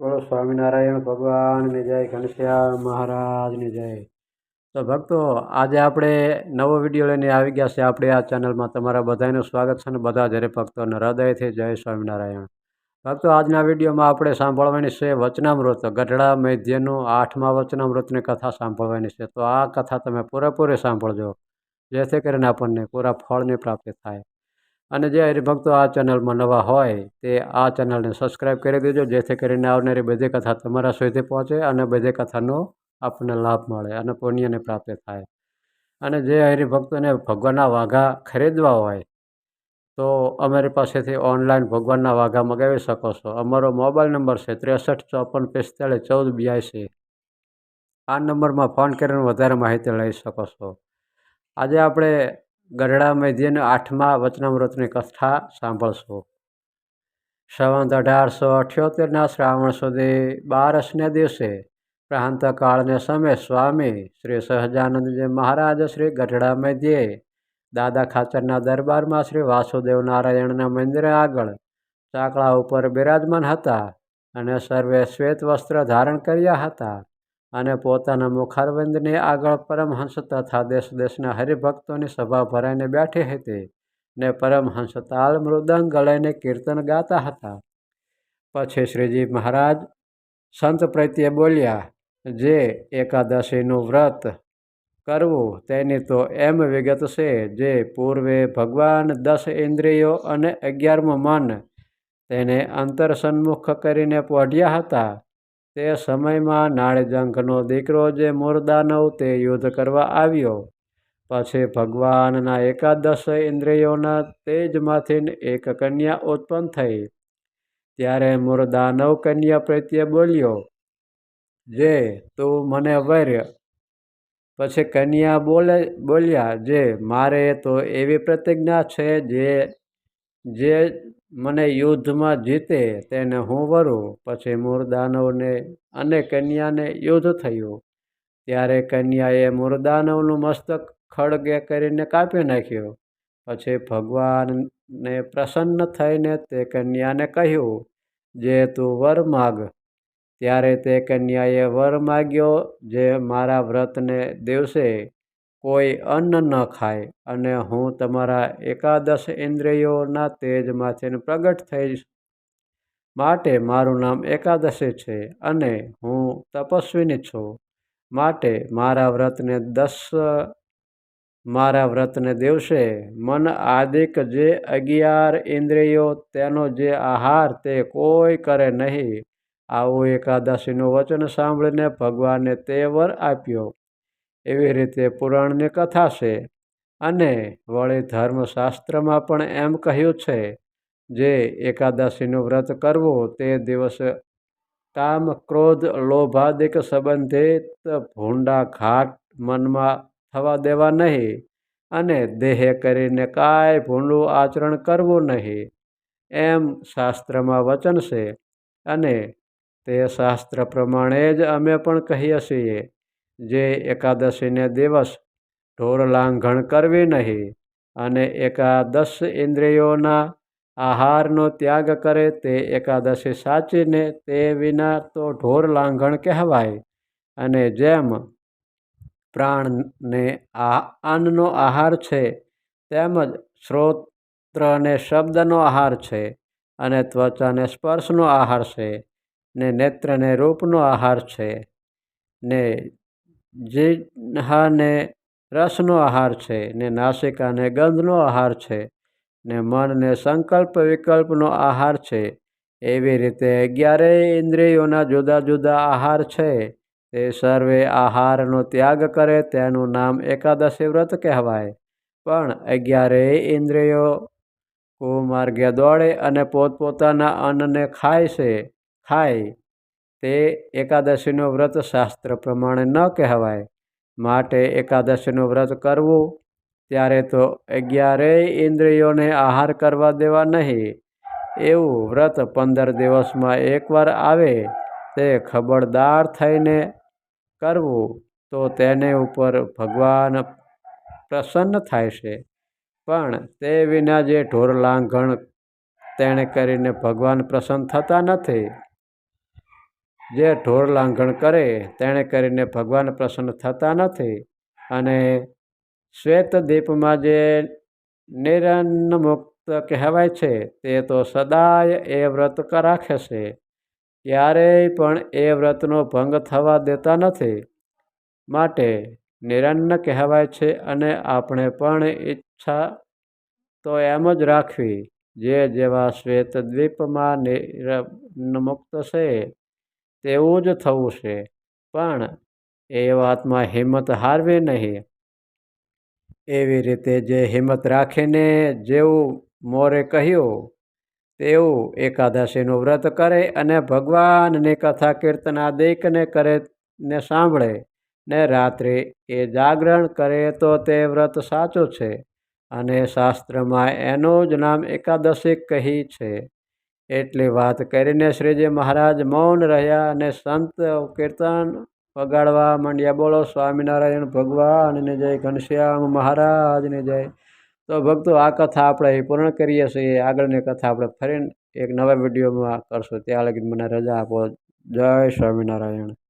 બોલો, સ્વામિનારાયણ ભગવાનની જય, ઘનશ્યામ મહારાજની જય. તો ભક્તો, આજે આપણે નવો વીડિયો લઈને આવી ગયા છે આપણે આ ચેનલમાં. તમારા બધાનું સ્વાગત છે અને બધા જ ભક્તોને હૃદયથી જય સ્વામિનારાયણ. ભક્તો, આજના વિડીયોમાં આપણે સાંભળવાની છે વચનામૃત, ગઢડા મૈધ્યનું આઠમા વચનામૃતની કથા સાંભળવાની છે. તો આ કથા તમે પૂરેપૂરી સાંભળજો, જેથી કરીને આપણને પૂરા ફળની પ્રાપ્તિ થાય. અને જે હરિભક્તો આ ચેનલમાં નવા હોય તે આ ચેનલને સબસ્ક્રાઈબ કરી દેજો, જેથી કરીને આવનારી બધી કથા તમારા સુધી પહોંચે અને બધી કથાનો આપણને લાભ મળે અને પુણ્યને પ્રાપ્ત થાય. અને જે હરિભક્તોને ભગવાનના વાઘા ખરીદવા હોય, તો અમારી પાસેથી ઓનલાઈન ભગવાનના વાઘા મગાવી શકો છો. અમારો મોબાઈલ નંબર છે ત્રેસઠ, ચોપન, પિસ્તાળીસ, ચૌદ, બ્યાસી. આ નંબરમાં ફોન કરીને વધારે માહિતી લઈ શકો છો. આજે આપણે ગઢડા મધ્યના આઠમા વચનામૃતની કથા સાંભળશો. સંવંત અઢારસો અઠ્યોતેરના શ્રાવણ સુધી બારસને દિવસે પ્રાંતકાળને સમય સ્વામી શ્રી સહજાનંદજી મહારાજ શ્રી ગઢડા મધ્યે દાદા ખાચરના દરબારમાં શ્રી વાસુદેવ નારાયણના મંદિરે આગળ ચાકડા ઉપર બિરાજમાન હતા અને સર્વે શ્વેત વસ્ત્ર ધારણ કર્યા હતા. અને પોતાના મુખારબંધની આગળ પરમહંસ તથા દેશ દેશના હરિભક્તોની સભા ભરાઈને બેઠી હતી ને પરમહંસ તાલ મૃદંગ ગળાઈને કીર્તન ગાતા હતા. પછી શ્રીજી મહારાજ સંત પ્રત્યે બોલ્યા, જે એકાદશીનું વ્રત કરવું તેની તો એમ વિગત છે જે પૂર્વે ભગવાન દસ ઇન્દ્રિયો અને અગિયારમું મન તેને અંતર સન્મુખ કરીને પોઢ્યા હતા. તે સમયમાં નાળજંખનો દીકરો જે મૂરદાનવ તે યુદ્ધ કરવા આવ્યો. પછી ભગવાનના એકાદશ ઇન્દ્રિયોના તેજમાંથી એક કન્યા ઉત્પન્ન થઈ. ત્યારે મૂરદાનવ કન્યા પ્રત્યે બોલ્યો, જે, તું મને વર્ય પછી કન્યા બોલે, બોલ્યા, જે, મારે તો એવી પ્રતિજ્ઞા છે જે જે મને યુદ્ધમાં જીતે તેને હું વરું. પછી મૂરદાનવને અને કન્યાને યુદ્ધ થયું. ત્યારે કન્યાએ મૂરદાનવનું મસ્તક ખડગે કરીને કાપી નાખ્યું. પછી ભગવાનને પ્રસન્ન થઈને તે કન્યાને કહ્યું, જે તું વર માગ. ત્યારે તે કન્યાએ વર માગ્યો, જે મારા વ્રતને દિવસે કોઈ અન્ન ન ખાય અને હું તમારા એકાદશ ઇન્દ્રિયોના તેજમાંથી પ્રગટ થઈશ માટે મારું નામ એકાદશી છે અને હું તપસ્વીની છું માટે મારા વ્રતને દસ મારા વ્રતને દિવસે મન આદિક જે અગિયાર ઇન્દ્રિયો તેનો જે આહાર તે કોઈ કરે નહીં. આવું એકાદશીનું વચન સાંભળીને ભગવાને તે વર આપ્યો. એવી રીતે પુરાણની કથા છે. અને વળી ધર્મશાસ્ત્રમાં પણ એમ કહ્યું છે, જે એકાદશીનું વ્રત કરવું તે દિવસે કામ ક્રોધ લોભાદિક સંબંધિત ભૂંડા ઘાટ મનમાં થવા દેવા નહીં અને દેહે કરીને કાંઈ ભૂંડું આચરણ કરવું નહીં. એમ શાસ્ત્રમાં વચન છે. અને તે શાસ્ત્ર પ્રમાણે જ અમે પણ કહીએ છીએ. જે એકાદશીને દિવસ ઢોર લાંઘણ કરવી નહીં અને એકાદશ ઇન્દ્રિયોના આહારનો ત્યાગ કરે તે એકાદશી સાચીને તે વિના તો ઢોર લાંઘણ કહેવાય. અને જેમ પ્રાણને આ અન્નનો આહાર છે તેમજ શ્રોત્ર અને શબ્દનો આહાર છે અને ત્વચાને સ્પર્શનો આહાર છે ને નેત્રને રૂપનો આહાર છે ને જીહ્વાને રસનો આહાર છે, ને નાસિકાને ગંધનો આહાર છે, ને મનને સંકલ્પ વિકલ્પનો આહાર છે, એવી રીતે અગિયારેય ઇન્દ્રિયોના જુદા જુદા આહાર છે, તે સર્વે આહારનો ત્યાગ કરે તેનું નામ એકાદશી વ્રત કહેવાય. પણ અગિયારેય ઇન્દ્રિયો કુમાર્ગે દોડે અને પોતપોતાના અન્નને ખાય છે, ખાય તે એકાદશીનું વ્રત શાસ્ત્ર પ્રમાણે ન કહેવાય. માટે એકાદશીનું વ્રત કરવું, ત્યારે તો અગિયારેય ઇન્દ્રિયોને આહાર કરવા દેવા નહીં. એવું વ્રત પંદર દિવસમાં એકવાર આવે, તે ખબરદાર થઈને કરવું, તો તેને ઉપર ભગવાન પ્રસન્ન થાય છે. પણ તે વિના જે ઢોર લાંઘણ તેણે કરીને ભગવાન પ્રસન્ન થતા નથી. જે ઢોર લાંઘણ કરે, તેણે કરીને ભગવાન પ્રસન્ન થતા નથી. અને શ્વેત દીપમાં જે નિરન્ન મુક્ત કહેવાય છે, તે તો સદાય એ વ્રત રાખે છે. ક્યારેય પણ એ વ્રતનો ભંગ થવા દેતા નથી. માટે નિરન્ન કહેવાય છે, અને આપણે પણ ઈચ્છા તો એમ જ રાખવી. જે જેવા શ્વેત દ્વીપમાં નિરન્નમુક્ત છે તેવું જ થવું છે. પણ એ વાતમાં હિંમત હારવી નહીં. એવી રીતે જે હિંમત રાખીને જેવું મોરે કહ્યું તેવું એકાદશીનું વ્રત કરે અને ભગવાનની કથા કીર્તન આદિકને કરે ને સાંભળે ને રાત્રે એ જાગરણ કરે તો તે વ્રત સાચું છે. અને શાસ્ત્રમાં એનું જ નામ એકાદશી કહી છે. એટલી વાત કરીને શ્રીજી મહારાજ મૌન રહ્યા અને સંત કીર્તન વગાડવા માંડ્યા. બોલો, સ્વામિનારાયણ ભગવાનને જય ઘનશ્યામ મહારાજને જય. તો ભક્તો, આ કથા આપણે પૂર્ણ કરીએ છીએ. આગળની કથા આપણે ફરીને એક નવા વિડીયોમાં કરશું. ત્યાં લગી મને રજા આપો. જય સ્વામિનારાયણ.